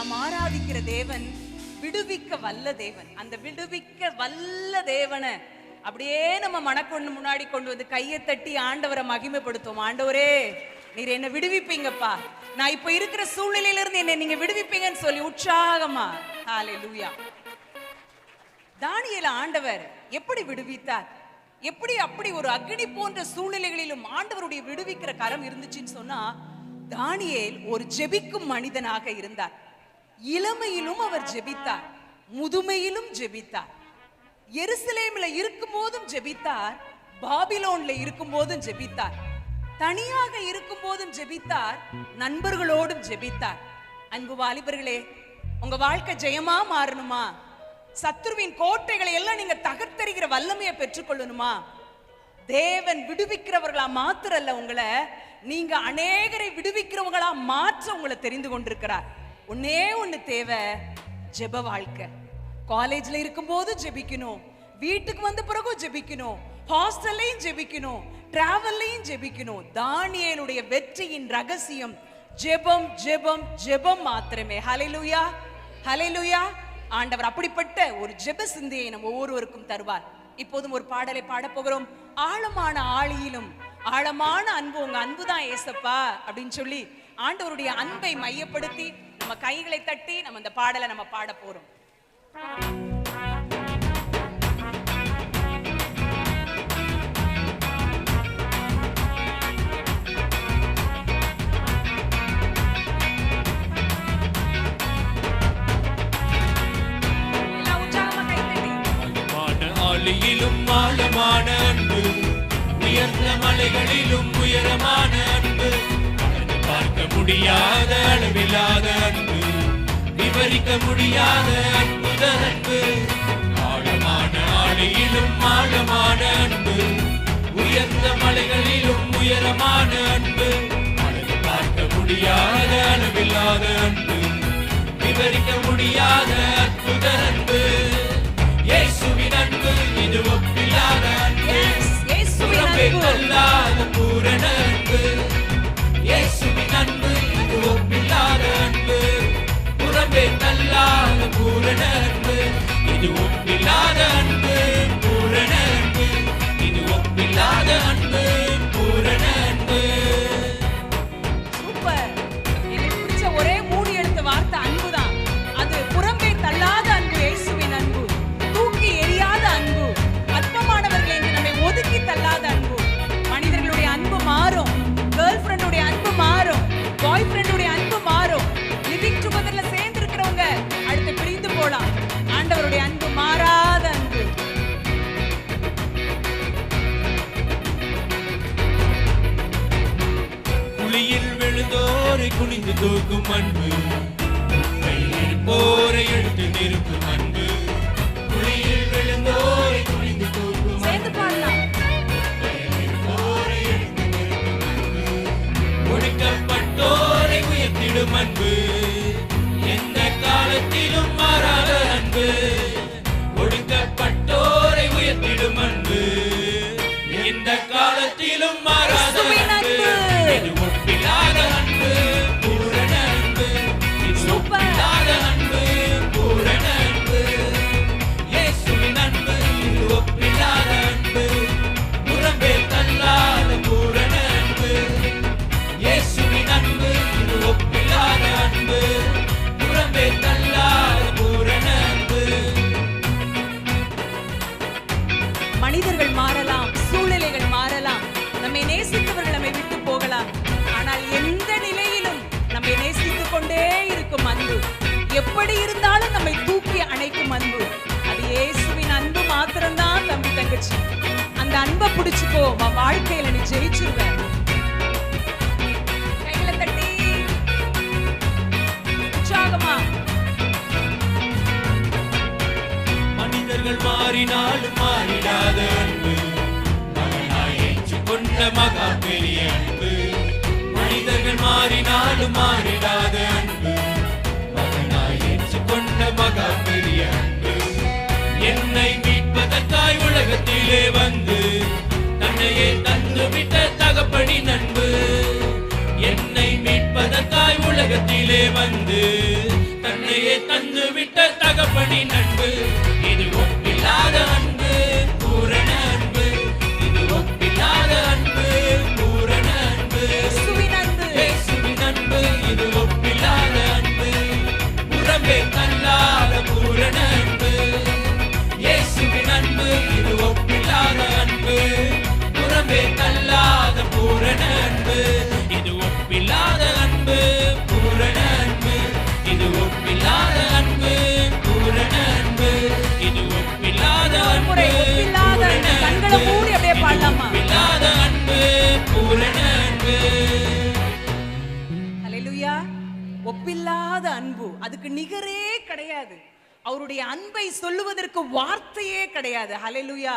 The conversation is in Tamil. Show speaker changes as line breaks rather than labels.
நாம் ஆராதிக்கிற தேவன் விடுவிக்க வல்ல தேவன். அந்த விடுவிக்க வல்ல தேவனை அப்படியே நம்ம மனக்கொண்டு முன்னாடி கொண்டு வந்து கையை தட்டி ஆண்டவரை மகிமைப்படுத்துவோம். ஆண்டவரே நீர் என்ன விடுவிப்பீங்கப்பா. நான் இப்ப இருக்கிற சூழ்நிலையில இருந்து என்னை நீங்க விடுவிப்பீங்கன்னு சொல்லி உற்சாகமா. ஹalleluya தானியேல ஆண்டவர் எப்படி விடுவித்தார்? எப்படி அப்படி ஒரு அக்னி போன்ற சூழ்நிலைகளிலும் ஆண்டவருடைய விடுவிக்கிற கரம் இருந்துச்சுன்னு சொன்னா தானியேல் ஒரு ஜெபிக்கும் மனிதனாக இருந்தார். இளமையிலும் அவர் ஜெபித்தார் முதுமையிலும் ஜெபித்தார். எருசலேம்ல இருக்கும்போதும் ஜெபித்தார் பாபிலோன்ல இருக்கும்போதும் ஜெபித்தார். தனியாக இருக்கும்போதும் ஜெபித்தார் நண்பர்களோடும் ஜெபித்தார். அன்பு வாலிபர்களே உங்க வாழ்க்கை ஜெயமா மாறணுமா? சத்ருவின் கோட்டைகளை எல்லாம் நீங்க தகர்த்தறிகிற வல்லமையை பெற்றுக்கொள்ளணுமா? தேவன் விடுவிக்கிறவர்களா மாத்திரல்ல உங்களை நீங்க அநேகரை விடுவிக்கிறவங்களா மாற்ற உங்களை தெரிந்து கொண்டிருக்கிறார். ஒன்னே ஒன்னு தேவை ஜெப வாழ்க்கை. காலேஜ்ல இருக்கும்போது ஜெபிக்கணும் வீட்டுக்கு வந்த பிறகும் ஜெபிக்கணும் ஹாஸ்டல்லையும் ஜெபிக்கணும் டிராவல்லையும் ஜெபிக்கணும். தானியலுடைய வெற்றியின் ரகசியம் ஜெபம் ஜெபம் ஜெபம் மாத்திரமே. ஹலெலுயா ஹலெலுயா ஆண்டவர் அப்படிப்பட்ட ஒரு ஜெப சிந்தையை நம்ம ஒவ்வொருவருக்கும் தருவார். இப்போதும் ஒரு பாடலை பாடப்போகிறோம் ஆழமான ஆழியிலும் ஆழமான அன்பு உங்க அன்பு தான் ஏசப்பா அப்படின்னு சொல்லி ஆண்டவருடைய அன்பை மையப்படுத்தி நம்ம கைகளை தட்டி நம்ம இந்த பாடலை நம்ம பாட போறோம். எல்லாம்
ஆழமான அன்பு உயர்ந்த மலைகளிலும் உயரமான முடியாத அளவில்லாத அன்பு. விவரிக்க முடியாத அற்புத அன்பு ஆழமான ஆடையிலும் ஆழமான அன்பு. உயர்ந்த மலைகளிலும் உயரமான அன்பு. அழகு பார்க்க முடியாத Internet. குனிந்து தூக்கும் அன்பு. போரை எடுத்து நிறுத்தும் அன்பு.
எப்படி இருந்தாலும் நம்மை தூக்கி அணைக்கும் அன்பு. அது இயேசுவின் அன்பு மாத்திரம்தான் தம்பி தங்கச்சி. அந்த அன்பை பிடிச்சுக்கோ உன் வாழ்க்கையில நீ ஜெயிச்சிருவ. கைகளை தட்டி. உற்சாகமா.
மனிதர்கள் மாறினாலும் மாறிடாத அன்பு. மகனாய் ஏற்றுக்கொண்ட மகா பெரிய அன்பு. மனிதர்கள் மாறினாலும் மாறிடாத உலகிலே வந்து தன்னையே தந்து விட்ட தகப்பனின் அன்பு. இது அலையிலுயா ஒப்பில்லாத அன்பு
அதுக்கு நிகரே கிடையாது. அவருடைய அன்பை சொல்லுவதற்கு வார்த்தையே கிடையாது. ஹலெலுயா